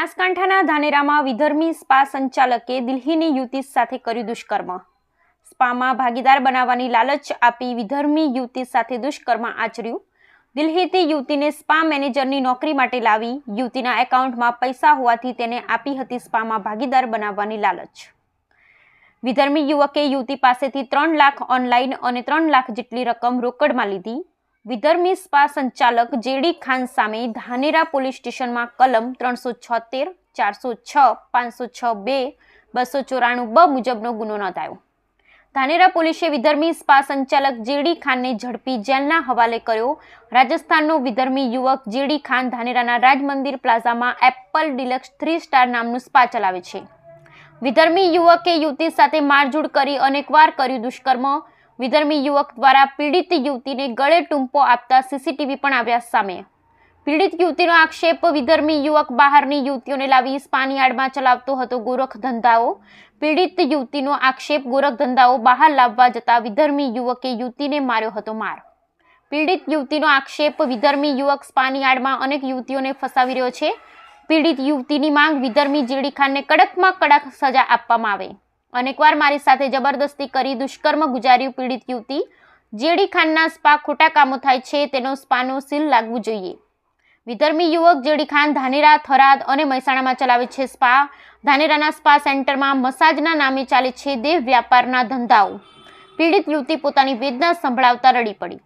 બનાસકાંઠાના ધાનેરામાં વિધર્મી સ્પા સંચાલકે દિલ્હીની યુવતી સાથે કર્યું દુષ્કર્મ. સ્પામાં ભાગીદાર બનાવવાની લાલચ આપી વિધર્મી યુવતી સાથે દુષ્કર્મ આચર્યું. દિલ્હીથી યુવતીને સ્પા મેનેજરની નોકરી માટે લાવી યુવતીના એકાઉન્ટમાં પૈસા હોવાથી તેને આપી હતી સ્પામાં ભાગીદાર બનાવવાની લાલચ. વિધર્મી યુવકે યુવતી પાસેથી ત્રણ લાખ ઓનલાઈન અને ત્રણ લાખ જેટલી રકમ રોકડમાં લીધી. વિધર્મી સ્પા સંચાલક જેડી ખાન સામે ધાનેરા પોલીસ સ્ટેશનમાં કલમ ત્રણસો છોતેર, ચારસો છ, પાંચસો છ બે, બસો ચોરાણું બ મુજબનો ગુનો નોંધાયો. ધાનેરા પોલીસે વિધર્મી સ્પા સંચાલક જેડી ખાનને ઝડપી જેલના હવાલે કર્યો. રાજસ્થાનનો વિધર્મી યુવક જેડી ખાન ધાનેરાના રાજમંદિર પ્લાઝામાં એપલ ડિલક્સ થ્રી સ્ટાર નામનું સ્પા ચલાવે છે. વિધર્મી યુવકે યુવતી સાથે મારઝૂડ કરી અનેકવાર કર્યું દુષ્કર્મ. વિધર્મી યુવક દ્વારા પીડિત યુવતીને ગળે ટૂંપો આપતા સીસીટીવી પણ આવ્યા સામે. પીડિત યુવતીનો આક્ષેપ વિધર્મી યુવક બહારની યુવતીઓને લાવી સ્પાની આડમાં ચલાવતો હતો ગોરખ ધંધાઓ. પીડિત યુવતીનો આક્ષેપ ગોરખ ધંધાઓ બહાર લાવવા જતા વિધર્મી યુવકે યુવતીને માર્યો હતો માર. પીડિત યુવતીનો આક્ષેપ વિધર્મી યુવક સ્પાની આડમાં અનેક યુવતીઓને ફસાવી રહ્યો છે. પીડિત યુવતીની માંગ વિધર્મી જેડી ખાનને કડકમાં કડક સજા આપવામાં આવે. અનેકવાર મારી સાથે જબરદસ્તી કરી દુષ્કર્મ ગુજાર્યું પીડિત યુવતી. જેડી ખાનના સ્પા ખોટા કામો થાય છે, તેનો સ્પાનો સીલ લાગવું જોઈએ. વિધર્મી યુવક જેડી ખાન ધાનેરા, થરાદ અને મહેસાણામાં ચલાવે છે સ્પા. ધાનેરાના સ્પા સેન્ટરમાં મસાજના નામે ચાલે છે દેહ વ્યાપારના ધંધાઓ. પીડિત યુવતી પોતાની વેદના સંભળાવતા રડી પડી.